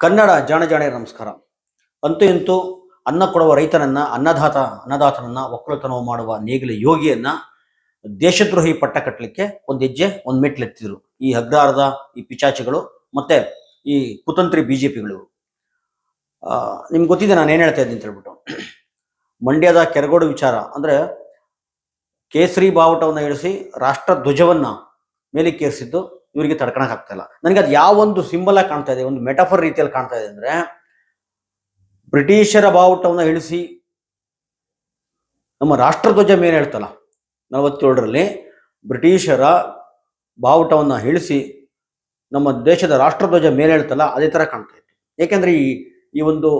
ಕನ್ನಡ ಜಾಣ ಜಾಣೆ ನಮಸ್ಕಾರ. ಅಂತೂ ಇಂತೂ ಅನ್ನ ಕೊಡುವ ರೈತನನ್ನ, ಅನ್ನದಾತ, ಅನ್ನದಾತನನ್ನ ಒಕ್ಕಲುತನವು ಮಾಡುವ ನೇಗಿಲ ಯೋಗಿಯನ್ನ ದೇಶದ್ರೋಹಿ ಪಟ್ಟ ಕಟ್ಟಲಿಕ್ಕೆ ಒಂದು ಹೆಜ್ಜೆ, ಒಂದು ಮೆಟ್ಲೆತ್ತಿದ್ರು ಈ ಹಗ್ರಾರದ ಈ ಪಿಚಾಚಿಗಳು ಮತ್ತೆ ಈ ಕುತಂತ್ರಿ ಬಿಜೆಪಿಗಳು. ನಿಮ್ಗೆ ಗೊತ್ತಿದೆ ನಾನು ಏನ್ ಹೇಳ್ತಾ ಇದ್ದೀನಿ ಅಂತ ಹೇಳ್ಬಿಟ್ಟು ಮಂಡ್ಯದ ಕೆರಗೋಡು ವಿಚಾರ ಅಂದ್ರೆ ಕೇಸರಿ ಬಾವುಟವನ್ನು ಇಳಿಸಿ ರಾಷ್ಟ್ರ ಧ್ವಜವನ್ನ ಮೇಲಕ್ಕೇರಿಸಿದ್ದು ಇವರಿಗೆ ತಡ್ಕೊಳಕ್ ಆಗ್ತಾ ಇಲ್ಲ ನನಗೆ ಅದು ಯಾವ ಒಂದು ಸಿಂಬಲ್ ಆಗಿ ಕಾಣ್ತಾ ಇದೆ, ಒಂದು ಮೆಟಫರ್ ರೀತಿಯಲ್ಲಿ ಕಾಣ್ತಾ ಇದೆ ಅಂದ್ರೆ, ಬ್ರಿಟಿಷರ ಬಾವುಟವನ್ನು ಇಳಿಸಿ, ನಮ್ಮ ರಾಷ್ಟ್ರಧ್ವಜ ಮೇಲೆ ಹೇಳ್ತಲ್ಲ, ನಲವತ್ತೇಳರಲ್ಲಿ ಬ್ರಿಟಿಷರ ಬಾವುಟವನ್ನು ಇಳಿಸಿ, ನಮ್ಮ ದೇಶದ ರಾಷ್ಟ್ರಧ್ವಜ ಮೇಲೆ ಹೇಳ್ತಲ್ಲ, ಅದೇ ತರ ಕಾಣ್ತಾ ಇತ್ತು. ಯಾಕೆಂದ್ರೆ ಈ ಈ ಒಂದು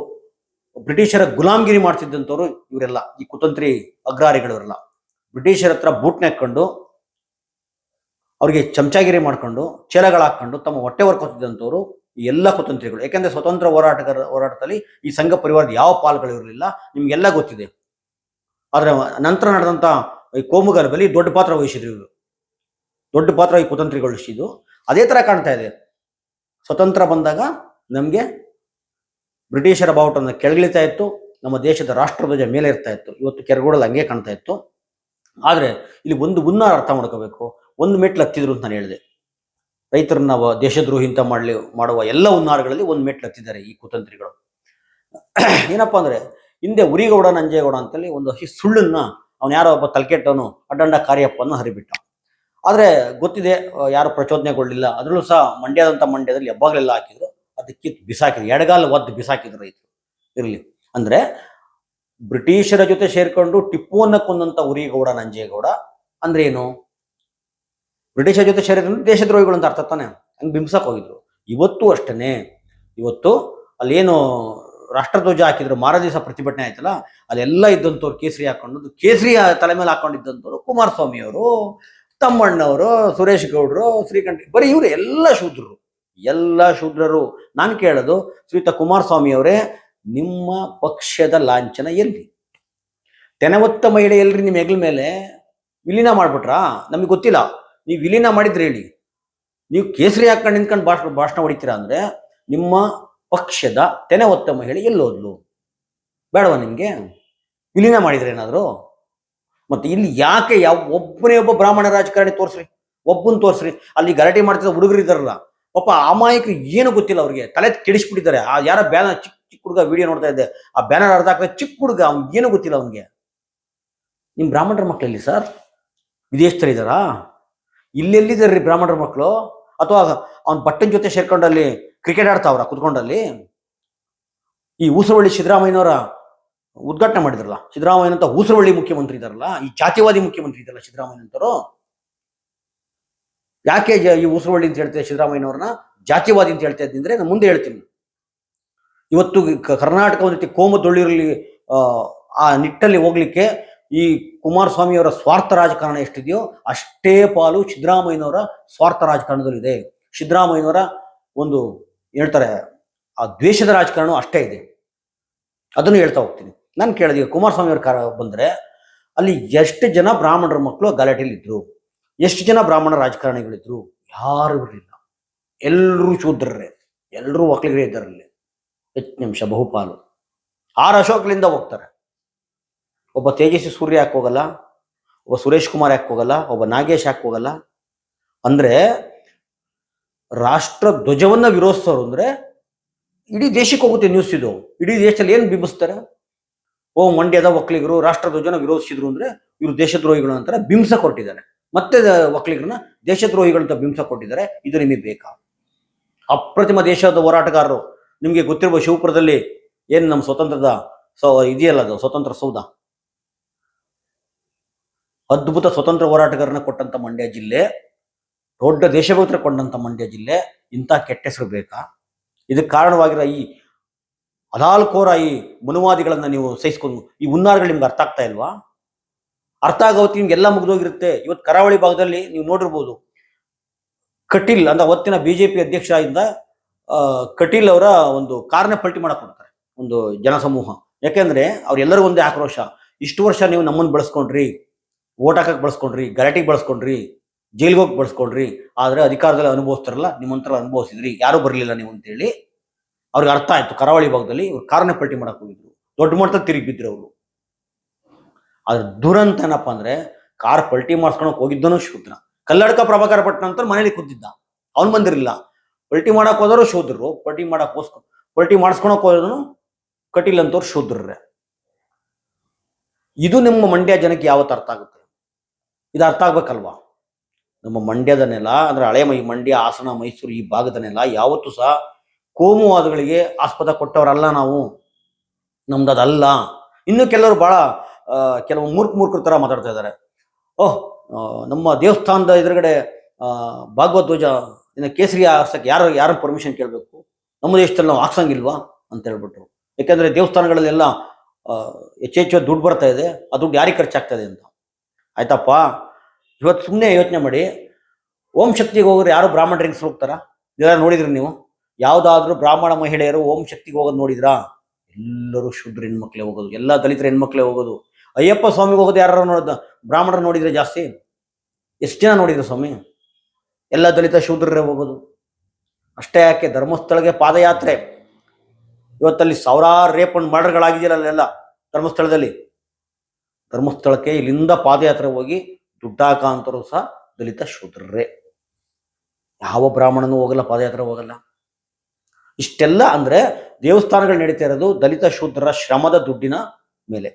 ಬ್ರಿಟಿಷರ ಗುಲಾಮ್ಗಿರಿ ಮಾಡ್ತಿದ್ದಂಥವ್ರು ಇವರೆಲ್ಲ, ಈ ಕುತಂತ್ರಿ ಅಗ್ರಾರಿಗಳವರೆಲ್ಲ. ಬ್ರಿಟಿಷರ ಹತ್ರ ಬೂಟ್ನ ಹಾಕೊಂಡು ಅವ್ರಿಗೆ ಚಮಚಾಗಿರಿ ಮಾಡ್ಕೊಂಡು ಚೇಲಗಳು ಹಾಕೊಂಡು ತಮ್ಮ ಹೊಟ್ಟೆ ಹೊರ್ಕೊತಿದ್ದಂಥವ್ರು ಎಲ್ಲ ಕುತಂತ್ರಿಗಳು. ಯಾಕೆಂದ್ರೆ ಸ್ವತಂತ್ರ ಹೋರಾಟಗಾರ, ಹೋರಾಟದಲ್ಲಿ ಈ ಸಂಘ ಪರಿವಾರದ ಯಾವ ಪಾಲ್ಗಳು ಇರಲಿಲ್ಲ, ನಿಮ್ಗೆಲ್ಲ ಗೊತ್ತಿದೆ. ಆದ್ರೆ ನಂತರ ನಡೆದಂತ ಈ ಕೋಮುಗಲಭೆಯಲ್ಲಿ ದೊಡ್ಡ ಪಾತ್ರ ವಹಿಸಿದ್ರು ಇವರು. ದೊಡ್ಡ ಪಾತ್ರ ಈ ಕುತಂತ್ರಿಗಳು ಅದೇ ತರ ಕಾಣ್ತಾ ಇದೆ. ಸ್ವತಂತ್ರ ಬಂದಾಗ ನಮಗೆ ಬ್ರಿಟಿಷರ ಬಾವುಟವನ್ನು ಕೆಳಗಿಳಿತಾ ಇತ್ತು, ನಮ್ಮ ದೇಶದ ರಾಷ್ಟ್ರಧ್ವಜ ಮೇಲೆ ಇರ್ತಾ ಇತ್ತು. ಇವತ್ತು ಕೆರಗೋಡಲ್ಲಿ ಹಂಗೆ ಕಾಣ್ತಾ ಇತ್ತು. ಆದರೆ ಇಲ್ಲಿ ಒಂದು ಹುನ್ನಾರ ಅರ್ಥ ಮಾಡ್ಕೋಬೇಕು. ಒಂದು ಮೆಟ್ಲು ಹತ್ತಿದ್ರು ಅಂತ ನಾನು ಹೇಳಿದೆ. ರೈತರನ್ನ ವ- ದೇಶದ್ರೋಹಿ ಅಂತ ಮಾಡ್ಲಿ, ಮಾಡುವ ಎಲ್ಲ ಹುನ್ನಾರಗಳಲ್ಲಿ ಒಂದು ಮೆಟ್ಲು ಹತ್ತಿದ್ದಾರೆ ಈ ಕುತಂತ್ರಿಗಳು. ಏನಪ್ಪ ಅಂದ್ರೆ, ಹಿಂದೆ ಉರಿಗೌಡ, ನಂಜೇಗೌಡ ಅಂತೇಳಿ ಒಂದು ಸುಳ್ಳನ್ನ ಅವನು ಯಾರೋ ಒಬ್ಬ ತಲ್ಕೆಟ್ಟವನು, ಅಡ್ಡಂಡ ಕಾರ್ಯಪ್ಪನ್ನು ಹರಿಬಿಟ್ಟ. ಆದ್ರೆ ಗೊತ್ತಿದೆ ಯಾರು ಪ್ರಚೋದನೆಗೊಳ್ಳಿಲ್ಲ. ಅದರಲ್ಲೂ ಸಹ ಮಂಡ್ಯದಂತ ಮಂಡ್ಯದಲ್ಲಿ ಹೆಬ್ಬಾಗಲೆಲ್ಲ ಹಾಕಿದ್ರು. ಅದಕ್ಕೆ ಬಿಸಾಕಿದ್ರು. ಎಡಗಾಲ ಒದ್ದು ಬಿಸಾಕಿದ್ರು ರೈತರು. ಇರಲಿ. ಅಂದ್ರೆ ಬ್ರಿಟಿಷರ ಜೊತೆ ಸೇರ್ಕೊಂಡು ಟಿಪ್ಪುವನ್ನ ಕೊಂದಂತ ಉರಿಗೌಡ, ನಂಜೇಗೌಡ ಅಂದ್ರೆ ಏನು? ಬ್ರಿಟಿಷರ ಜೊತೆ ಸೇರಿದ್ರು ದೇಶದ್ರೋಹಿಗಳು ಅಂತ ಅರ್ಥ ತಾನೆ? ಹಂಗೆ ಬಿಂಬಿಸಕ್ಕೆ ಹೋಗಿದ್ರು. ಇವತ್ತು ಅಷ್ಟೇ ಇವತ್ತು ಅಲ್ಲೇನು ರಾಷ್ಟ್ರಧ್ವಜ ಹಾಕಿದ್ರು ಮಾರ ದಿವಸ ಪ್ರತಿಭಟನೆ ಆಯ್ತಲ್ಲ ಅಲ್ಲೆಲ್ಲ ಇದ್ದಂಥವ್ರು ಕೇಸರಿ ಹಾಕೊಂಡು ಕೇಸರಿ ತಲೆ ಮೇಲೆ ಹಾಕೊಂಡಿದ್ದಂಥವ್ರು ಕುಮಾರಸ್ವಾಮಿ ಅವರು, ತಮ್ಮಣ್ಣವರು, ಸುರೇಶ್ ಗೌಡ್ರು, ಶ್ರೀಕಂಠ, ಬರೀ ಇವರು ಎಲ್ಲ ಶೂದ್ರರು. ಎಲ್ಲ ಶೂದ್ರರು. ನಾನು ಕೇಳೋದು, ಶ್ರೀಯುತ ಕುಮಾರಸ್ವಾಮಿ ಅವರೇ, ನಿಮ್ಮ ಪಕ್ಷದ ಲಾಂಛನ ಎಲ್ಲಿ? ತೆನವತ್ತ ಮಹಿಳೆ ಎಲ್ರಿ ನಿಮ್ಮ ಹೆಗಲ ಮೇಲೆ? ವಿಲೀನ ಮಾಡ್ಬಿಟ್ರಾ? ನಮಗೆ ಗೊತ್ತಿಲ್ಲ. ನೀವು ವಿಲೀನ ಮಾಡಿದ್ರೆ ಹೇಳಿ. ನೀವು ಕೇಸರಿ ಹಾಕೊಂಡು ನಿಂತ್ಕೊಂಡು ಭಾಷಣ ಭಾಷಣ ಹೊಡಿತೀರಾ ಅಂದ್ರೆ ನಿಮ್ಮ ಪಕ್ಷದ ತೆನೆ ಒತ್ತ ಮಹಿಳೆ ಎಲ್ಲೋದ್ಲು. ಬೇಡವಾ ನಿಮಗೆ? ವಿಲೀನ ಮಾಡಿದ್ರೆ ಏನಾದರೂ? ಮತ್ತೆ ಇಲ್ಲಿ ಯಾಕೆ ಯಾವ, ಒಬ್ಬನೇ ಒಬ್ಬ ಬ್ರಾಹ್ಮಣ ರಾಜಕಾರಣಿ ತೋರಿಸ್ರಿ, ಒಬ್ಬನ್ ತೋರಿಸ್ರಿ. ಅಲ್ಲಿ ಗಲಾಟೆ ಮಾಡ್ತಿದ್ದ ಹುಡುಗರು ಇದ್ದಾರಲ್ಲ, ಪಾಪ ಅಮಾಯಕರು ಏನು ಗೊತ್ತಿಲ್ಲ ಅವ್ರಿಗೆ. ತಲೆ ಕೆಡಿಸ್ಬಿಟ್ಟಿದ್ದಾರೆ. ಆ ಯಾರ ಬ್ಯಾನರ್ ಚಿಕ್ಕ ಚಿಕ್ಕ ಹುಡುಗ ವಿಡಿಯೋ ನೋಡ್ತಾ ಇದ್ದೆ. ಆ ಬ್ಯಾನರ್ ಅರ್ಧ ಹಾಕಿದ್ರೆ ಚಿಕ್ಕ ಹುಡುಗ ಅವ್ನಿಗೆ ಏನು ಗೊತ್ತಿಲ್ಲ ಅವ್ನಿಗೆ. ನಿಮ್ಮ ಬ್ರಾಹ್ಮಣರ ಮಕ್ಕಳಲ್ಲಿ ಸರ್? ವಿದೇಶದಲ್ಲಿ ಇದ್ದಾರಾ? ಇಲ್ಲೆಲ್ಲಿದ್ದಾರೆ ಬ್ರಾಹ್ಮಣರ ಮಕ್ಕಳು? ಅಥವಾ ಅವ್ನ ಬಟ್ಟನ್ ಜೊತೆ ಸೇರ್ಕೊಂಡಲ್ಲಿ ಕ್ರಿಕೆಟ್ ಆಡ್ತಾವ್ರ ಕುತ್ಕೊಂಡಲ್ಲಿ? ಈ ಊಸರವಳ್ಳಿ ಸಿದ್ದರಾಮಯ್ಯನವರ ಉದ್ಘಾಟನೆ ಮಾಡಿದ್ರಲ್ಲ ಸಿದ್ದರಾಮಯ್ಯ ಅಂತ ಊಸರವಳ್ಳಿ ಮುಖ್ಯಮಂತ್ರಿ ಇದಾರಲ್ಲ ಈ ಜಾತಿವಾದಿ ಮುಖ್ಯಮಂತ್ರಿ ಇದಾರಲ್ಲ ಸಿದ್ದರಾಮಯ್ಯ ಅಂತವರು ಯಾಕೆ ಈ ಊಸರವಳ್ಳಿ ಅಂತ ಹೇಳ್ತೇವೆ ಸಿದ್ದರಾಮಯ್ಯನವ್ರನ್ನ? ಜಾತಿವಾದಿ ಅಂತ ಹೇಳ್ತಾ ಇದ್ದಂದ್ರೆ ನಾನು ಮುಂದೆ ಹೇಳ್ತೀನಿ. ಇವತ್ತು ಕರ್ನಾಟಕ ಒಂದು ರೀತಿ ಆ, ಆ ನಿಟ್ಟಲ್ಲಿ ಹೋಗ್ಲಿಕ್ಕೆ ಈ ಕುಮಾರಸ್ವಾಮಿಯವರ ಸ್ವಾರ್ಥ ರಾಜಕಾರಣ ಎಷ್ಟಿದೆಯೋ ಅಷ್ಟೇ ಪಾಲು ಸಿದ್ದರಾಮಯ್ಯನವರ ಸ್ವಾರ್ಥ ರಾಜಕಾರಣದಲ್ಲಿದೆ. ಸಿದ್ದರಾಮಯ್ಯನವರ ಒಂದು ಹೇಳ್ತಾರೆ, ಆ ದ್ವೇಷದ ರಾಜಕಾರಣ ಅಷ್ಟೇ ಇದೆ. ಅದನ್ನು ಹೇಳ್ತಾ ಹೋಗ್ತೀನಿ. ನಾನು ಕೇಳಿದೆ ಕುಮಾರಸ್ವಾಮಿಯವ್ರ ಕಾರ ಬಂದರೆ ಅಲ್ಲಿ ಎಷ್ಟು ಜನ ಬ್ರಾಹ್ಮಣರ ಮಕ್ಕಳು ಗಲಾಟೆಯಲ್ಲಿ ಇದ್ರು ಎಷ್ಟು ಜನ ಬ್ರಾಹ್ಮಣ ರಾಜಕಾರಣಿಗಳಿದ್ರು? ಯಾರು ಇರಲಿಲ್ಲ. ಎಲ್ಲರೂ ಶೂದ್ರರೇ. ಎಲ್ಲರೂ ಒಕ್ಕಲಿಗರೇ ಇದ್ದಾರಲ್ಲಿ. ಹೆಚ್ಚು ನಿಮಿಷ ಬಹುಪಾಲು. ಆರು ಅಶೋಕ್ಲಿಂದ ಹೋಗ್ತಾರೆ. ಒಬ್ಬ ತೇಜಸ್ವಿ ಸೂರ್ಯ ಯಾಕೆ ಹೋಗಲ್ಲ? ಒಬ್ಬ ಸುರೇಶ್ ಕುಮಾರ್ ಯಾಕೆ ಹೋಗಲ್ಲ? ಒಬ್ಬ ನಾಗೇಶ್ ಯಾಕೆ ಹೋಗಲ್ಲ? ಅಂದ್ರೆ ರಾಷ್ಟ್ರ ಧ್ವಜವನ್ನ ವಿರೋಧಿಸೋರು ಅಂದ್ರೆ ಇಡೀ ದೇಶಕ್ಕೆ ಹೋಗುತ್ತೆ ನ್ಯೂಸ್ ಇದು. ಇಡೀ ದೇಶದಲ್ಲಿ ಏನ್ ಬಿಂಬಿಸ್ತಾರೆ? ಓ ಮಂಡ್ಯದ ಒಕ್ಕಲಿಗರು ರಾಷ್ಟ್ರ ಧ್ವಜನ ವಿರೋಧಿಸಿದ್ರು ಅಂದ್ರೆ ಇವರು ದೇಶದ್ರೋಹಿಗಳು ಅಂತ ಬಿಂಸ ಕೊಟ್ಟಿದ್ದಾರೆ. ಮತ್ತೆ ಒಕ್ಕಲಿಗರನ್ನ ದೇಶದ್ರೋಹಿಗಳು ಅಂತ ಬಿಂಸ ಕೊಟ್ಟಿದ್ದಾರೆ. ಇದು ನಿಮಗೆ ಬೇಕಾ? ಅಪ್ರತಿಮ ದೇಶದ ಹೋರಾಟಗಾರರು. ನಿಮಗೆ ಗೊತ್ತಿರುವ ಶಿವಪುರದಲ್ಲಿ ಏನು ನಮ್ಮ ಸ್ವತಂತ್ರದ ಸೊ ಇದೆಯಲ್ಲ ಅದು, ಸ್ವತಂತ್ರ ಸೌಧ? ಅದ್ಭುತ ಸ್ವತಂತ್ರ ಹೋರಾಟಗಾರನ ಕೊಟ್ಟಂತ ಮಂಡ್ಯ ಜಿಲ್ಲೆ ದೊಡ್ಡ ದೇಶಭಕ್ತರ ಕೊಂಡಂತ ಮಂಡ್ಯ ಜಿಲ್ಲೆ ಇಂಥ ಕೆಟ್ಟ ಹೆಸರು ಬೇಕಾ? ಇದಕ್ಕೆ ಕಾರಣವಾಗಿರೋ ಈ ಅದಾಲ್ಕೋರ ಈ ಮನುವಾದಿಗಳನ್ನ ನೀವು ಸಹಿಸ್ಕೊಂಡು ಈ ಹುನ್ನಾರಗಳು ನಿಮ್ಗೆ ಅರ್ಥ ಆಗ್ತಾ ಇಲ್ವಾ? ಅರ್ಥ ಆಗೋತಿ ನಿಮ್ಗೆ ಎಲ್ಲ ಮುಗಿದೋಗಿರುತ್ತೆ. ಇವತ್ತು ಕರಾವಳಿ ಭಾಗದಲ್ಲಿ ನೀವು ನೋಡಿರ್ಬೋದು ಕಟೀಲ್ ಅಂದ್ರೆ ಅವತ್ತಿನ ಬಿಜೆಪಿ ಅಧ್ಯಕ್ಷ ಇಂದ ಆ, ಕಟೀಲ್ ಅವರ ಒಂದು ಕಾರ್ನ ಪಲ್ಟಿ ಮಾಡಕ್ ಕೊಡ್ತಾರೆ ಒಂದು ಜನಸಮೂಹ. ಯಾಕೆಂದ್ರೆ ಅವ್ರೆಲ್ಲರಿಗೂ ಒಂದೇ ಆಕ್ರೋಶ. ಇಷ್ಟು ವರ್ಷ ನೀವು ನಮ್ಮನ್ನು ಬಳಸ್ಕೊಂಡ್ರಿ. ಓಟ್ ಹಾಕಕ್ಕೆ ಬಳಸ್ಕೊಂಡ್ರಿ, ಗಲಾಟೆಗೆ ಬಳಸ್ಕೊಂಡ್ರಿ, ಜೈಲ್ಗೆ ಹೋಗಿ ಬಳಸ್ಕೊಂಡ್ರಿ, ಆದ್ರೆ ಅಧಿಕಾರದಲ್ಲಿ ಅನುಭವಿಸ್ತಾರಲ್ಲ, ನಿಮ್ಮಂತರ ಅನುಭವಿಸಿದ್ರಿ, ಯಾರು ಬರಲಿಲ್ಲ ನೀವು ಅಂತೇಳಿ ಅವ್ರಿಗೆ ಅರ್ಥ ಆಯ್ತು. ಕರಾವಳಿ ಭಾಗದಲ್ಲಿ ಇವ್ರು ಕಾರನ್ನ ಪಲ್ಟಿ ಮಾಡಕ್ಕೆ ಹೋಗಿದ್ರು. ದೊಡ್ಡ ಮಟ್ಟದಲ್ಲಿ ತಿರುಗಿ ಬಿದ್ರು ಅವರು. ಅದ್ರ ದುರಂತ ಏನಪ್ಪ ಅಂದ್ರೆ, ಕಾರ್ ಪಲ್ಟಿ ಮಾಡಿಸ್ಕೊಳಕ್ ಹೋಗಿದ್ದನು ಶೂದ್ರ. ಕಲ್ಲಡ್ಕ ಪ್ರಭಾಕರ ಪಟ್ಟಣ ಅಂತ ಮನೇಲಿ ಕೂತಿದ್ದ. ಅವ್ನು ಬಂದಿರಲಿಲ್ಲ. ಪಲ್ಟಿ ಮಾಡಕ್ ಹೋದರು ಶೂದ್ರರು, ಪಲ್ಟಿ ಮಾಡಕ್ ಪಲ್ಟಿ ಮಾಡಿಸ್ಕೊಳಕ್ ಹೋದ್ರು ಕಟೀಲ್ ಅಂತವ್ರು ಶೂದ್ರರೇ. ಇದು ನಿಮ್ಮ ಮಂಡ್ಯ ಜನಕ್ಕೆ ಯಾವತ್ತು ಅರ್ಥ ಆಗುತ್ತೆ? ಇದು ಅರ್ಥ ಆಗ್ಬೇಕಲ್ವಾ? ನಮ್ಮ ಮಂಡ್ಯದ ನೆಲ, ಅಂದ್ರೆ ಹಳೆ ಮೈ, ಮಂಡ್ಯ, ಹಾಸನ, ಮೈಸೂರು ಈ ಭಾಗದ ನೆಲ ಯಾವತ್ತೂ ಸಹ ಕೋಮುವಾದಗಳಿಗೆ ಆಸ್ಪದ ಕೊಟ್ಟವರಲ್ಲ ನಾವು. ನಮ್ದು ಅದಲ್ಲ. ಇನ್ನು ಕೆಲವರು ಬಹಳ ಕೆಲವು ಮೂರ್ಖ ಮೂರ್ಖರ ಥರ ಮಾತಾಡ್ತಾ ಇದ್ದಾರೆ. ಓಹ್ ನಮ್ಮ ದೇವಸ್ಥಾನದ ಎದುರುಗಡೆ ಭಾಗವತ್ ಧ್ವಜ ಇನ್ನು ಕೇಸರಿ ಹಾಕ್ಸಕ್ಕೆ ಯಾರು ಯಾರ ಪರ್ಮಿಷನ್ ಕೇಳಬೇಕು? ನಮ್ಮ ದೇಶದಲ್ಲಿ ನಾವು ಹಾಕ್ಸಂಗಿಲ್ವಾ ಅಂತ ಹೇಳ್ಬಿಟ್ರು. ಯಾಕಂದ್ರೆ ದೇವಸ್ಥಾನಗಳಲ್ಲೆಲ್ಲ ಹೆಚ್ಚು ಹೆಚ್ಚೆಚ್ಚು ದುಡ್ಡು ಬರ್ತಾ ಇದೆ. ಆ ದುಡ್ಡು ಯಾರಿಗೆ ಖರ್ಚಾಗ್ತಾ ಇದೆ ಅಂತ? ಆಯ್ತಪ್ಪ? ಇವತ್ತು ಸುಮ್ಮನೆ ಯೋಚನೆ ಮಾಡಿ. ಓಂ ಶಕ್ತಿಗೆ ಹೋಗೋರು ಯಾರು ಬ್ರಾಹ್ಮಣರಿಗೆ ಹೋಗ್ತಾರಾ? ಇದೆಲ್ಲ ನೋಡಿದ್ರಿ ನೀವು? ಯಾವುದಾದ್ರೂ ಬ್ರಾಹ್ಮಣ ಮಹಿಳೆಯರು ಓಂ ಶಕ್ತಿಗೆ ಹೋಗೋದು ನೋಡಿದ್ರಾ? ಎಲ್ಲರೂ ಶುದ್ರ ಹೆಣ್ಮಕ್ಳೇ ಹೋಗೋದು, ಎಲ್ಲ ದಲಿತರ ಹೆಣ್ಮಕ್ಳೇ ಹೋಗೋದು. ಅಯ್ಯಪ್ಪ ಸ್ವಾಮಿಗೆ ಹೋಗೋದು ಯಾರು ನೋಡೋದು, ಬ್ರಾಹ್ಮಣರು ನೋಡಿದ್ರೆ ಜಾಸ್ತಿ? ಎಷ್ಟು ಜನ ನೋಡಿದ್ರು ಸ್ವಾಮಿ? ಎಲ್ಲ ದಲಿತ ಶೂದ್ರರೇ ಹೋಗೋದು. ಅಷ್ಟೇ ಯಾಕೆ, ಧರ್ಮಸ್ಥಳಕ್ಕೆ ಪಾದಯಾತ್ರೆ. ಇವತ್ತಲ್ಲಿ ಸಾವಿರಾರು ರೇಪ್ ಅಂಡ್ ಮರ್ಡರ್ಗಳಾಗಿದೆಯಲ್ಲ ಅಲ್ಲೆಲ್ಲ, ಧರ್ಮಸ್ಥಳದಲ್ಲಿ. ಧರ್ಮಸ್ಥಳಕ್ಕೆ ಇಲ್ಲಿಂದ ಪಾದಯಾತ್ರೆ ಹೋಗಿ ದುಡ್ಡಾಕಾಂತರು ಸಹ ದಲಿತ ಶೂದ್ರರೇ. ಯಾವ ಬ್ರಾಹ್ಮಣನೂ ಹೋಗಲ್ಲ ಪಾದಯಾತ್ರೆ ಹೋಗಲ್ಲ. ಇಷ್ಟೆಲ್ಲ ಅಂದ್ರೆ ದೇವಸ್ಥಾನಗಳು ನಡೀತಾ ಇರೋದು ದಲಿತ ಶೂದ್ರರ ಶ್ರಮದ ದುಡ್ಡಿನ ಮೇಲೆ.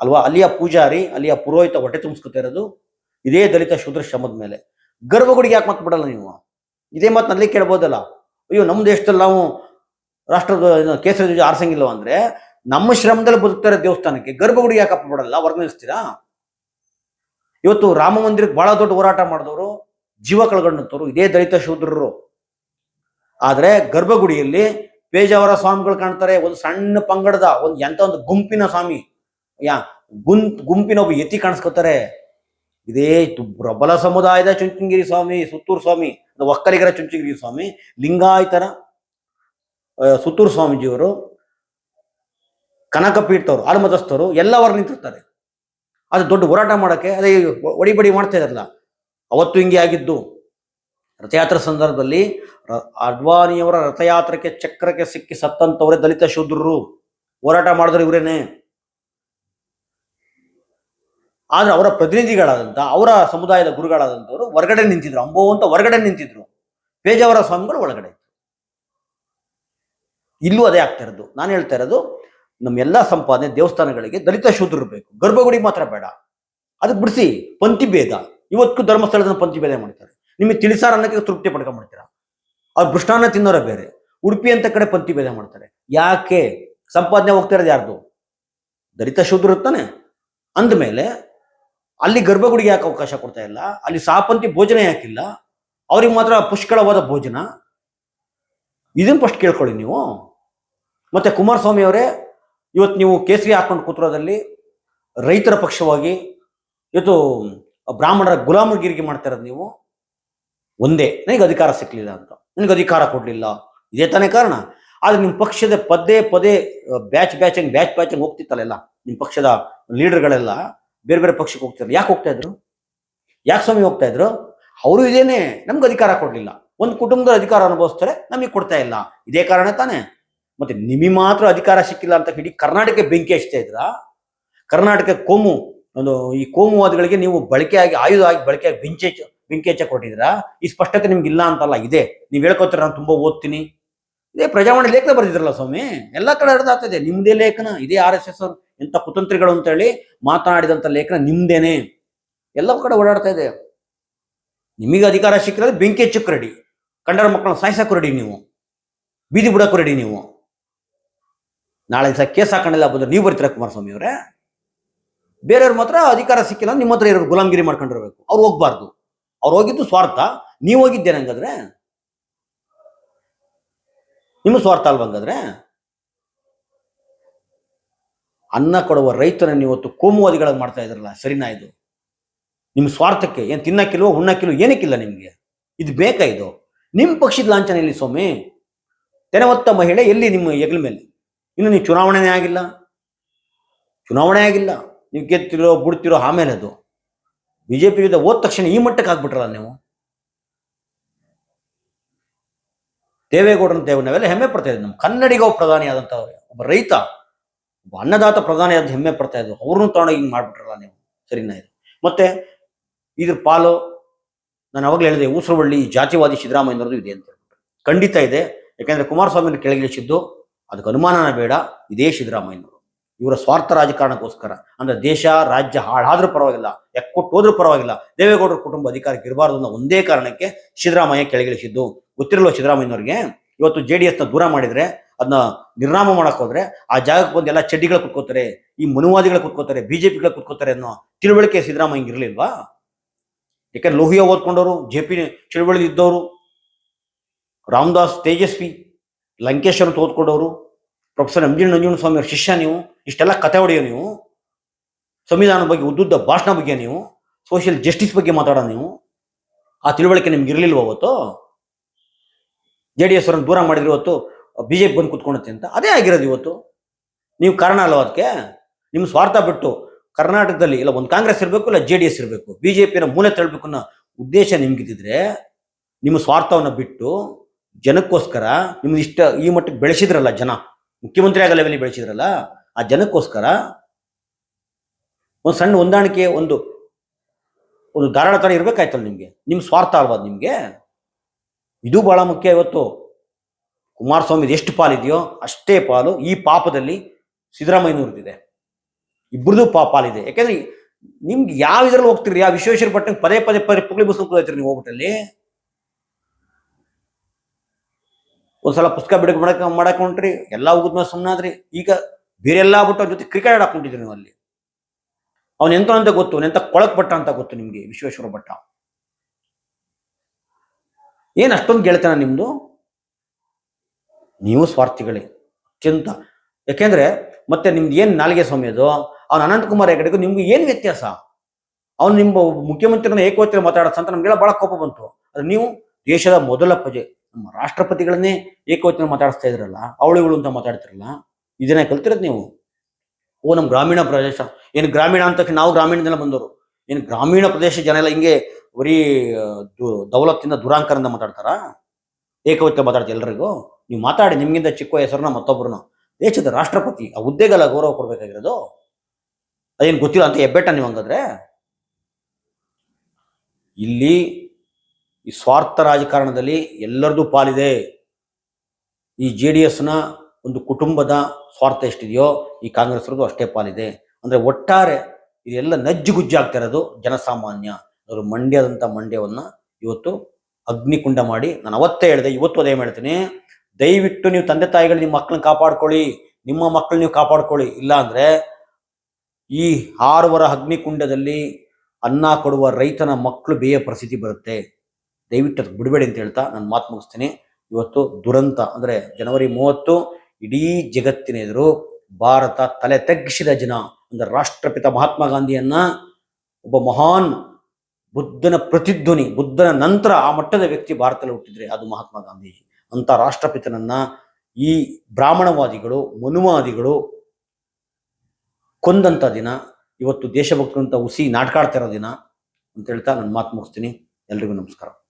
ಅಲ್ವಾ? ಅಲ್ಲಿಯ ಪೂಜಾರಿ, ಅಲ್ಲಿಯ ಪುರೋಹಿತ ಹೊಟ್ಟೆ ತುಂಬಿಸ್ಕೊತಾ ಇರೋದು ಇದೇ ದಲಿತ ಶೂದ್ರ ಶ್ರಮದ ಮೇಲೆ. ಗರ್ಭಗುಡಿಗೆ ಯಾಕೆ ಮತ್ತೆ ಬಿಡಲ್ಲ ನೀವು? ಇದೇ ಮಾತು ನಲ್ಲಿ ಕೇಳ್ಬೋದಲ್ಲ. ಅಯ್ಯೋ, ನಮ್ಮ ದೇಶದಲ್ಲಿ ನಾವು ರಾಷ್ಟ್ರದ ಕೇಸರಿ ಧ್ವಜ ಆರಿಸಂಗಿಲ್ಲ ಅಂದ್ರೆ ನಮ್ಮ ಶ್ರಮದಲ್ಲಿ ಬದುಕ್ತಾರೆ ದೇವಸ್ಥಾನಕ್ಕೆ. ಗರ್ಭಗುಡಿ ಯಾಕೆ ಬಿಡಲ್ಲ ವರ್ಣಿಸ್ತೀರಾ ಇವತ್ತು ರಾಮ ಮಂದಿರಕ್ಕೆ ಬಹಳ ದೊಡ್ಡ ಹೋರಾಟ ಮಾಡಿದವರು ಜೀವ ಕಳ್ಕೊಂಡಂತವ್ರು ಇದೇ ದಲಿತ ಶೂದ್ರರು. ಆದ್ರೆ ಗರ್ಭಗುಡಿಯಲ್ಲಿ ಪೇಜಾವರ ಸ್ವಾಮಿಗಳು ಕಾಣ್ತಾರೆ, ಒಂದು ಸಣ್ಣ ಪಂಗಡದ, ಒಂದು ಎಂತ ಒಂದು ಗುಂಪಿನ ಸ್ವಾಮಿ. ಯಾ, ಗುಂ, ಗುಂಪಿನ ಒಬ್ಬ ಯತಿ ಕಾಣಿಸ್ಕೋತಾರೆ. ಇದೇ ಪ್ರಬಲ ಸಮುದಾಯದ ಚುಂಚನಗಿರಿ ಸ್ವಾಮಿ, ಸುತ್ತೂರು ಸ್ವಾಮಿ ಒಕ್ಕಲಿಗರ ಚುಂಚನಗಿರಿ ಸ್ವಾಮಿ, ಲಿಂಗಾಯತರ ಸುತ್ತೂರು ಸ್ವಾಮೀಜಿಯವರು ಕನಕ ಪೀಠದವರು ಎಲ್ಲ ಅವ್ರು ನಿಂತಿರ್ತಾರೆ. ಅದು ದೊಡ್ಡ ಹೋರಾಟ ಮಾಡೋಕ್ಕೆ, ಅದೇ ಒಡಿಬಡಿ ಮಾಡ್ತಾ ಇದಾರಲ್ಲ ಅವತ್ತು ಹಿಂಗೆ ಆಗಿದ್ದು. ರಥಯಾತ್ರೆ ಸಂದರ್ಭದಲ್ಲಿ ಅಡ್ವಾನಿಯವರ ಅಡ್ವಾಣಿಯವರ ರಥಯಾತ್ರೆಗೆ ಚಕ್ರಕ್ಕೆ ಸಿಕ್ಕಿ ಸತ್ತಂತವರೇ ದಲಿತ ಶೂದ್ರರು. ಹೋರಾಟ ಮಾಡಿದ್ರು ಇವರೇನೆ. ಆದ್ರೆ ಅವರ ಪ್ರತಿನಿಧಿಗಳಾದಂಥ ಅವರ ಸಮುದಾಯದ ಗುರುಗಳಾದಂಥವ್ರು ಹೊರಗಡೆ ನಿಂತಿದ್ರು. ಅಂಬೋ ಅಂತ ಹೊರಗಡೆ ನಿಂತಿದ್ರು. ಪೇಜಾವರ ಸ್ವಾಮಿಗಳು ಒಳಗಡೆ. ಇಲ್ಲೂ ಅದೇ ಆಗ್ತಾ ಇರೋದು. ನಾನು ಹೇಳ್ತಾ ಇರೋದು ನಮ್ಮ ಎಲ್ಲಾ ಸಂಪಾದನೆ ದೇವಸ್ಥಾನಗಳಿಗೆ ದಲಿತ ಶೂದ್ರರು ಬೇಕು. ಗರ್ಭಗುಡಿ ಮಾತ್ರ ಬೇಡ. ಅದಕ್ಕೆ ಬಿಡಿಸಿ ಪಂಥಿ ಭೇದ. ಇವತ್ತು ಧರ್ಮಸ್ಥಳದ ಪಂಥಿ ಭೇದ ಮಾಡ್ತಾರೆ. ನಿಮಗೆ ತಿಳಿಸಾರ ಅನ್ನಕ್ಕೆ ತೃಪ್ತಿ ಪಡ್ಕೊಂಡ್ಬಿಡ್ತೀರಾ ಅವ್ರು ಕೃಷ್ಣಾನ್ನ ತಿನ್ನೋರ ಬೇರೆ. ಉಡುಪಿ ಅಂತ ಕಡೆ ಪಂಥಿ ಭೇದ ಮಾಡ್ತಾರೆ. ಯಾಕೆ? ಸಂಪಾದನೆ ಹೋಗ್ತಾ ಇರೋದು ಯಾರ್ದು? ದಲಿತ ಶೂದ್ರ ತಾನೆ. ಅಂದಮೇಲೆ ಅಲ್ಲಿ ಗರ್ಭಗುಡಿಗೆ ಯಾಕೆ ಅವಕಾಶ ಕೊಡ್ತಾ ಇಲ್ಲ? ಅಲ್ಲಿ ಸಾಪಂತಿ ಭೋಜನ ಯಾಕಿಲ್ಲ? ಅವ್ರಿಗೆ ಮಾತ್ರ ಪುಷ್ಕಳವಾದ ಭೋಜನ? ಇದನ್ನ ಫಸ್ಟ್ ಕೇಳ್ಕೊಳ್ಳಿ ನೀವು. ಮತ್ತೆ ಕುಮಾರಸ್ವಾಮಿ ಅವರೇ ಇವತ್ತು ನೀವು ಕೇಸರಿ ಹಾಕೊಂಡು ಕೂತ್ರೋದಲ್ಲಿ ರೈತರ ಪಕ್ಷವಾಗಿ ಇವತ್ತು ಬ್ರಾಹ್ಮಣರ ಗುಲಾಮಗಿರಿಗೆ ಮಾಡ್ತಾ ಇರೋದು ನೀವು ಒಂದೇ. ನನಗೆ ಅಧಿಕಾರ ಸಿಕ್ಕಲಿಲ್ಲ ಅಂತ. ನನಗೆ ಅಧಿಕಾರ ಕೊಡಲಿಲ್ಲ. ಇದೇ ತಾನೇ ಕಾರಣ. ಆದ್ರೆ ನಿಮ್ಮ ಪಕ್ಷದ ಪದೇ ಪದೇ ಬ್ಯಾಚ್ ಬ್ಯಾಚಂಗ್ ಬ್ಯಾಚ್ ಬ್ಯಾಚಂಗ್ ಹೋಗ್ತಿತ್ತಲ್ಲ ನಿಮ್ಮ ಪಕ್ಷದ ಲೀಡರ್ಗಳೆಲ್ಲ ಬೇರೆ ಬೇರೆ ಪಕ್ಷಕ್ಕೆ ಹೋಗ್ತಿದ್ರು. ಯಾಕೆ ಹೋಗ್ತಾ ಇದ್ರು? ಯಾಕೆ ಸ್ವಾಮಿ ಹೋಗ್ತಾ ಇದ್ರು? ಅವರು ಇದೇನೆ, ನಮ್ಗೆ ಅಧಿಕಾರ ಕೊಡಲಿಲ್ಲ. ಒಂದು ಕುಟುಂಬದ ಅಧಿಕಾರ ಅನುಭವಿಸ್ತಾರೆ, ನಮಗೆ ಕೊಡ್ತಾ ಇಲ್ಲ. ಇದೇ ಕಾರಣ ತಾನೇ. ಮತ್ತೆ ನಿಮಗೆ ಮಾತ್ರ ಅಧಿಕಾರ ಸಿಕ್ಕಿಲ್ಲ ಅಂತ ಇಡೀ ಕರ್ನಾಟಕ ಬೆಂಕಿ ಹಚ್ತಾ ಇದ್ರ? ಕರ್ನಾಟಕ ಕೋಮು, ಒಂದು ಈ ಕೋಮುವಾದಿಗಳಿಗೆ ನೀವು ಬಳಕೆಯಾಗಿ, ಆಯುಧ ಆಗಿ ಬಳಕೆಯಾಗಿ ಬೆಂಕಿ ಹಚ್ಚ ಬೆಂಕಿ ಹಚ್ಚ ಕೊಟ್ಟಿದ್ದೀರಾ ಈ ಸ್ಪಷ್ಟತೆ ನಿಮ್ಗೆ ಇಲ್ಲ ಅಂತಲ್ಲ, ಇದೆ. ನೀವು ಹೇಳ್ಕೊತೀರ ನಾನು ತುಂಬಾ ಓದ್ತೀನಿ. ಇದೇ ಪ್ರಜಾವಾಣಿ ಲೇಖನ ಬರೆದಿದ್ರಲ್ಲ ಸ್ವಾಮಿ? ಎಲ್ಲ ಕಡೆ ಹರಿದಾಗ್ತದೆ ನಿಮ್ದೇ ಲೇಖನ, ಇದೇ ಆರ್ ಎಸ್ ಎಸ್ ಎಂತ ಕುತಂತ್ರಿಗಳು ಅಂತ ಹೇಳಿ ಮಾತನಾಡಿದಂತ ಲೇಖನ ನಿಮ್ದೇನೆ. ಎಲ್ಲ ಕಡೆ ಓಡಾಡ್ತಾ ಇದೆ. ನಿಮಗೆ ಅಧಿಕಾರ ಸಿಕ್ಕಿರೋದು ಬೆಂಕಿ ಹೆಚ್ಚು ರೆಡಿ ಕಂಡರ ಮಕ್ಕಳನ್ನ ಸಾಯಿಸಕ್ಕೆ ನೀವು. ಬೀದಿ ಬಿಡಕ್ಕೂ ನೀವು. ನಾಳೆ ದಿವಸ ಕೇಸ್ ಹಾಕೊಂಡಿಲ್ಲ ಬಂದ್ರೆ ನೀವು ಬರ್ತೀರಾ ಕುಮಾರಸ್ವಾಮಿ ಅವರೇ? ಬೇರೆಯವ್ರ ಮಾತ್ರ ಅಧಿಕಾರ ಸಿಕ್ಕಿಲ್ಲ ನಿಮ್ಮ ಹತ್ರ ಇರೋ ಗುಲಾಮಗಿರಿ ಮಾಡ್ಕೊಂಡಿರ್ಬೇಕು. ಅವ್ರು ಹೋಗ್ಬಾರ್ದು. ಅವ್ರು ಹೋಗಿದ್ದು ಸ್ವಾರ್ಥ. ನೀವು ಹೋಗಿದ್ದೇನೆ ಹಂಗಾದ್ರೆ? ನಿಮ್ಮ ಸ್ವಾರ್ಥ ಅಲ್ವಂಗಾದ್ರೆ ಅನ್ನ ಕೊಡುವ ರೈತರನ್ನು ಇವತ್ತು ಕೋಮುವಾದಿಗಳಾಗಿ ಮಾಡ್ತಾ ಇದ್ರಲ್ಲ ಸರಿನಾ ಇದು. ನಿಮ್ಮ ಸ್ವಾರ್ಥಕ್ಕೆ ಏನು ತಿನ್ನಕ್ಕಿಲ್ವೋ, ಉಣ್ಣಕ್ಕಿಲ್ವೋ, ಏನಕ್ಕಿಲ್ಲ ನಿಮಗೆ? ಇದು ಬೇಕಾ ಇದು? ನಿಮ್ಮ ಪಕ್ಷದ ಲಾಂಛನ ಎಲ್ಲಿ ಸ್ವಾಮಿ? ತೆನವತ್ತ ಮಹಿಳೆ ಎಲ್ಲಿ ನಿಮ್ಮ ಹೆಗಲ ಮೇಲೆ? ಇನ್ನು ನೀವು ಚುನಾವಣೆನೇ ಆಗಿಲ್ಲ. ಚುನಾವಣೆ ಆಗಿಲ್ಲ. ನೀವು ಗೆದ್ತಿರೋ ಬಿಡ್ತಿರೋ ಆಮೇಲೆ ಅದು. ಬಿ ಜೆ ಪಿ ಜೊತೆ ಹೋದ ತಕ್ಷಣ ಈ ಮಟ್ಟಕ್ಕೆ ಆಗ್ಬಿಟ್ರಲ್ಲ ನೀವು. ದೇವೇಗೌಡರ ದೇವ ನಾವೆಲ್ಲ ಹೆಮ್ಮೆ ಪಡ್ತಾ ಇದ್ದೀವಿ ನಮ್ಮ ಕನ್ನಡಿಗೋ ಪ್ರಧಾನಿ ಆದಂತ ಒಬ್ಬ ರೈತ, ಒಬ್ಬ ಅನ್ನದಾತ ಪ್ರಧಾನಿ ಆದ ಹೆಮ್ಮೆ ಪಡ್ತಾ ಇದ್ರು ಅವ್ರನ್ನೂ ತಗೊಂಡೋಗಿ ಹಿಂಗೆ ಮಾಡ್ಬಿಟ್ರಲ್ಲ ನೀವು. ಸರಿನಾ ಇದು? ಮತ್ತೆ ಇದ್ರ ಪಾಲು ನಾನು ಅವಾಗಲೇ ಹೇಳಿದೆ ಊಸರವಳ್ಳಿ ಜಾತಿವಾದಿ ಸಿದ್ದರಾಮಯ್ಯನವ್ರದ್ದು ಇದೆ ಅಂತ ಹೇಳ್ಬಿಟ್ಟು ಖಂಡಿತ ಇದೆ. ಯಾಕಂದ್ರೆ ಕುಮಾರಸ್ವಾಮಿ ಕೆಳಗಿಳಿಸಿದ್ದು ಅದಕ್ಕೆ ಅನುಮಾನನ ಬೇಡ. ಇದೇ ಸಿದ್ದರಾಮಯ್ಯನವರು. ಇವರ ಸ್ವಾರ್ಥ ರಾಜಕಾರಣಕ್ಕೋಸ್ಕರ, ಅಂದ್ರೆ ದೇಶ, ರಾಜ್ಯ ಹಾಳಾದ್ರೂ ಪರವಾಗಿಲ್ಲ, ಎಕ್ಕೊಟ್ಟು ಹೋದ್ರೂ ಪರವಾಗಿಲ್ಲ, ದೇವೇಗೌಡರ ಕುಟುಂಬ ಅಧಿಕಾರಕ್ಕೆ ಇರಬಾರ್ದು ಅನ್ನೋ ಒಂದೇ ಕಾರಣಕ್ಕೆ ಸಿದ್ದರಾಮಯ್ಯ ಕೆಳಗಿಳಿಸಿದ್ದು. ಗೊತ್ತಿರಲ್ಲ ಸಿದ್ದರಾಮಯ್ಯನವ್ರಿಗೆ? ಇವತ್ತು ಜೆ ಡಿ ಎಸ್ನ ದೂರ ಮಾಡಿದ್ರೆ ಅದನ್ನ ನಿರ್ನಾಮ ಮಾಡಕ್ ಹೋದ್ರೆ, ಆ ಜಾಗಕ್ಕೆ ಬಂದು ಎಲ್ಲ ಚಡ್ಡಿಗಳು ಕುತ್ಕೋತಾರೆ, ಈ ಮನುವಾದಿಗಳು ಕುತ್ಕೋತಾರೆ, ಬಿಜೆಪಿಗಳ ಕುತ್ಕೋತಾರೆ ಅನ್ನೋ ತಿಳುವಳಿಕೆ ಸಿದ್ದರಾಮಯ್ಯ ಇರಲಿಲ್ವಾ? ಯಾಕಂದ್ರೆ ಲೋಹಿಯ ಓದ್ಕೊಂಡವರು, ಜೆ ಪಿ ಚಳುವಳಿ ಇದ್ದವರು, ರಾಮದಾಸ್ ತೇಜಸ್ವಿ ಲಂಕೇಶ್ ತೋದ್ಕೊಂಡವರು ಪ್ರೊಫೆಸರ್ ಎಂ ಜಿ ಸ್ವಾಮಿ ಅವ್ರ ಶಿಷ್ಯ ನೀವು. ಇಷ್ಟೆಲ್ಲ ಕತೆ ಹೊಡೆಯೋ ನೀವು. ಸಂವಿಧಾನದ ಬಗ್ಗೆ, ಉದ್ದುದ್ದ ಭಾಷಣ ಬಗ್ಗೆ ನೀವು. ಸೋಷಿಯಲ್ ಜಸ್ಟಿಸ್ ಬಗ್ಗೆ ಮಾತಾಡೋ ನೀವು. ಆ ತಿಳುವಳಿಕೆ ನಿಮ್ಗೆ ಇರಲಿಲ್ವ ಅವತ್ತು? ಜೆ ಡಿ ಎಸ್ ಅವರನ್ನು ದೂರ ಮಾಡಿದ್ರು ಇವತ್ತು ಬಿ ಜೆ ಪಿ ಬಂದು ಕುತ್ಕೊಳುತ್ತೆ ಅಂತ. ಅದೇ ಆಗಿರೋದು ಇವತ್ತು. ನೀವು ಕಾರಣ ಅಲ್ವ ಅದಕ್ಕೆ? ನಿಮ್ಮ ಸ್ವಾರ್ಥ ಬಿಟ್ಟು ಕರ್ನಾಟಕದಲ್ಲಿ, ಇಲ್ಲ ಒಂದು ಕಾಂಗ್ರೆಸ್ ಇರಬೇಕು, ಇಲ್ಲ ಜೆ ಡಿ ಎಸ್ ಇರಬೇಕು ಬಿ ಜೆ ಪಿನ ಮೂಲೆ ತಳ್ಬೇಕು ಅನ್ನೋ ಉದ್ದೇಶ ನಿಮ್ಗಿದ್ದಿದ್ರೆ, ನಿಮ್ಮ ಸ್ವಾರ್ಥವನ್ನು ಬಿಟ್ಟು ಜನಕ್ಕೋಸ್ಕರ ನಿಮ್ದು ಇಷ್ಟ ಈ ಮಟ್ಟಕ್ಕೆ ಬೆಳೆಸಿದ್ರಲ್ಲ ಜನ, ಮುಖ್ಯಮಂತ್ರಿ ಆಗೋ ಲೆವೆಲ್ ಬೆಳೆಸಿದ್ರಲ್ಲ, ಆ ಜನಕ್ಕೋಸ್ಕರ ಒಂದು ಸಣ್ಣ ಹೊಂದಾಣಿಕೆ, ಒಂದು ಒಂದು ಧಾರಾಳ ತರ ಇರಬೇಕಾಯ್ತಲ್ಲ ನಿಮಗೆ ನಿಮ್ಮ ಸ್ವಾರ್ಥ ಅಲ್ವಾ ನಿಮಗೆ. ಇದು ಬಹಳ ಮುಖ್ಯ ಇವತ್ತು. ಕುಮಾರಸ್ವಾಮಿ ಎಷ್ಟು ಪಾಲಿದೆಯೋ ಅಷ್ಟೇ ಪಾಲು ಈ ಪಾಪದಲ್ಲಿ ಸಿದ್ದರಾಮಯ್ಯನವ್ರದ್ದಿದೆ. ಇಬ್ಬರದ್ದು ಪಾ, ಪಾಲಿದೆ. ಯಾಕೆಂದ್ರೆ ನಿಮ್ಗೆ ಯಾವ ಇದ್ರಲ್ಲಿ ಹೋಗ್ತಿರಿ ಯಾವ ವಿಶ್ವೇಶ್ವರ ಪಟ್ಟಣ ಪದೇ ಪದೇ ಪದೇ ಪುಗ್ಲಿ ಬಸ್ ಹೋಗ್ತೀರಿ ನೀವು ಹೋಗ್ಬಿಟ್ಟಲ್ಲಿ ಒಂದ್ಸಲ ಪುಸ್ತಕ ಬಿಡಕ್ ಮಾಡಕ್ ಮಾಡಕ್ ಹೊಂಟ್ರಿ ಎಲ್ಲ ಹೋಗಿದ್ಮೇಲೆ ಸುಮ್ಮನಾದ್ರಿ ಈಗ ಬೇರೆಲ್ಲ ಬಿಟ್ಟು ಅವ್ರ ಜೊತೆ ಕ್ರಿಕೆಟ್ ಆಡಕ್ ಹೊಂಟಿದ್ರಿ ನೀವು ಅಲ್ಲಿ. ಅವ್ನು ಎಂತ ಅಂತ ಗೊತ್ತು ಅವನೆಂತ ಕೊಳಕ್ ಭಟ್ಟ ಅಂತ ಗೊತ್ತು ನಿಮ್ಗೆ, ವಿಶ್ವೇಶ್ವರ ಭಟ್ಟ. ಏನ್ ಅಷ್ಟೊಂದು ಗೆಳೆತನ ನಿಮ್ದು? ನೀವು ಸ್ವಾರ್ಥಿಗಳೇ, ಅತ್ಯಂತ. ಯಾಕೆಂದ್ರೆ ಮತ್ತೆ ನಿಮ್ದು ಏನ್ ನಾಲಿಗೆ ಸ್ವಾಮಿಯದು ಅವ್ನು ಅವ್ನ ಅನಂತಕುಮಾರ್ ಹೆಗಡೆಗೂ ನಿಮ್ಗೆ ಏನ್ ವ್ಯತ್ಯಾಸ? ಅವ್ನು ನಿಮ್ಮ ಮುಖ್ಯಮಂತ್ರಿನ ಏಕವಚನ ಮಾತಾಡೋದು ಅಂತ ನಮ್ಗೆಲ್ಲ ಬಹಳ ಕೋಪ ಬಂತು. ಅದು ನೀವು ದೇಶದ ಮೊದಲ ಪ್ರಜೆ. ನಮ್ಮ ರಾಷ್ಟ್ರಪತಿಗಳನ್ನೇ ಏಕವಚನ ಮಾತಾಡಿಸ್ತಾ ಇದ್ರಲ್ಲ, ಅವಳುಗಳು ಅಂತ ಮಾತಾಡ್ತಿರಲ್ಲ, ಇದನ್ನ ಕಲ್ತಿರೋದು ನೀವು? ಓ ನಮ್ಮ ಗ್ರಾಮೀಣ ಪ್ರದೇಶ. ಏನು ಗ್ರಾಮೀಣ ಅಂತ ನಾವು ಗ್ರಾಮೀಣದಿಂದ ಬಂದವರು. ಏನು ಗ್ರಾಮೀಣ ಪ್ರದೇಶ ಜನ ಎಲ್ಲ ಹಿಂಗೆ ಬರೀ ದೌಲತ್ತಿಂದ ದುರಾಂಕರಿಂದ ಮಾತಾಡ್ತಾರಾ? ಏಕವಚನ ಮಾತಾಡ್ತಾರೆ ಎಲ್ರಿಗೂ? ನೀವು ಮಾತಾಡಿ, ನಿಮ್ಗಿಂತ ಚಿಕ್ಕ ಹೆಸರನ್ನ ಮತ್ತೊಬ್ಬರನ್ನ ದೇಶದ ರಾಷ್ಟ್ರಪತಿ, ಆ ಹುದ್ದೆಗೆಲ್ಲ ಗೌರವ ಕೊಡ್ಬೇಕಾಗಿರೋದು? ಅದೇನು ಗೊತ್ತಿಲ್ಲ ಅಂತ ಹೆಬ್ಬೆಟ್ಟ ನೀವು ಹಂಗಾದ್ರೆ? ಇಲ್ಲಿ ಈ ಸ್ವಾರ್ಥ ರಾಜಕಾರಣದಲ್ಲಿ ಎಲ್ಲರದು ಪಾಲಿದೆ. ಈ ಜೆ ಡಿ ಎಸ್ನ ಒಂದು ಕುಟುಂಬದ ಸ್ವಾರ್ಥ ಎಷ್ಟಿದೆಯೋ ಈ ಕಾಂಗ್ರೆಸ್ರದ್ದು ಅಷ್ಟೇ ಪಾಲಿದೆ. ಅಂದರೆ ಒಟ್ಟಾರೆ ಇದೆಲ್ಲ ನಜ್ಜುಗುಜ್ಜಾಗ್ತಾ ಇರೋದು ಜನಸಾಮಾನ್ಯ ಅವರು ಮಂಡ್ಯದಂಥ ಮಂಡ್ಯವನ್ನು ಇವತ್ತು ಅಗ್ನಿಕುಂಡ ಮಾಡಿ. ನಾನು ಅವತ್ತೇ ಹೇಳಿದೆ, ಇವತ್ತು ಅದೇ ಹೇಳ್ತೀನಿ ದಯವಿಟ್ಟು ನೀವು ತಂದೆ ತಾಯಿಗಳು ನಿಮ್ಮ ಮಕ್ಕಳನ್ನ ಕಾಪಾಡ್ಕೊಳ್ಳಿ, ನಿಮ್ಮ ಮಕ್ಕಳು ನೀವು ಕಾಪಾಡ್ಕೊಳ್ಳಿ. ಇಲ್ಲ ಈ ಹಾರುವರ ಅಗ್ನಿಕುಂಡದಲ್ಲಿ ಅನ್ನ ಕೊಡುವ ರೈತನ ಮಕ್ಕಳು ಬೇಯ ಪರಿಸ್ಥಿತಿ ಬರುತ್ತೆ. ದಯವಿಟ್ಟು ಅದು ಬಿಡಬೇಡಿ ಅಂತ ಹೇಳ್ತಾ ನಾನು ಮಾತು ಮುಗಿಸ್ತೀನಿ. ಇವತ್ತು ದುರಂತ ಅಂದ್ರೆ ಜನವರಿ ಮೂವತ್ತು, ಇಡೀ ಜಗತ್ತಿನ ಎದುರು ಭಾರತ ತಲೆ ತಗ್ಗಿಸಿದ ಜನ ಅಂದರೆ ರಾಷ್ಟ್ರಪಿತ ಮಹಾತ್ಮ ಗಾಂಧಿಯನ್ನ ಒಬ್ಬ ಮಹಾನ್ ಬುದ್ಧನ ಪ್ರತಿಧ್ವನಿ, ಬುದ್ಧನ ನಂತರ ಆ ಮಟ್ಟದ ವ್ಯಕ್ತಿ ಭಾರತದಲ್ಲಿ ಹುಟ್ಟಿದ್ರೆ ಅದು ಮಹಾತ್ಮ ಗಾಂಧೀಜಿ. ಅಂತ ರಾಷ್ಟ್ರಪಿತನನ್ನ ಈ ಬ್ರಾಹ್ಮಣವಾದಿಗಳು, ಮನುವಾದಿಗಳು ಕೊಂದಂಥ ದಿನ, ಇವತ್ತು ದೇಶಭಕ್ತರು ಅಂತ ಹುಸಿ ನಾಟಕಾಡ್ತಾ ಇರೋ ದಿನ ಅಂತ ಹೇಳ್ತಾ ನಾನು ಮಾತು ಮುಗಿಸ್ತೀನಿ. ಎಲ್ರಿಗೂ ನಮಸ್ಕಾರ.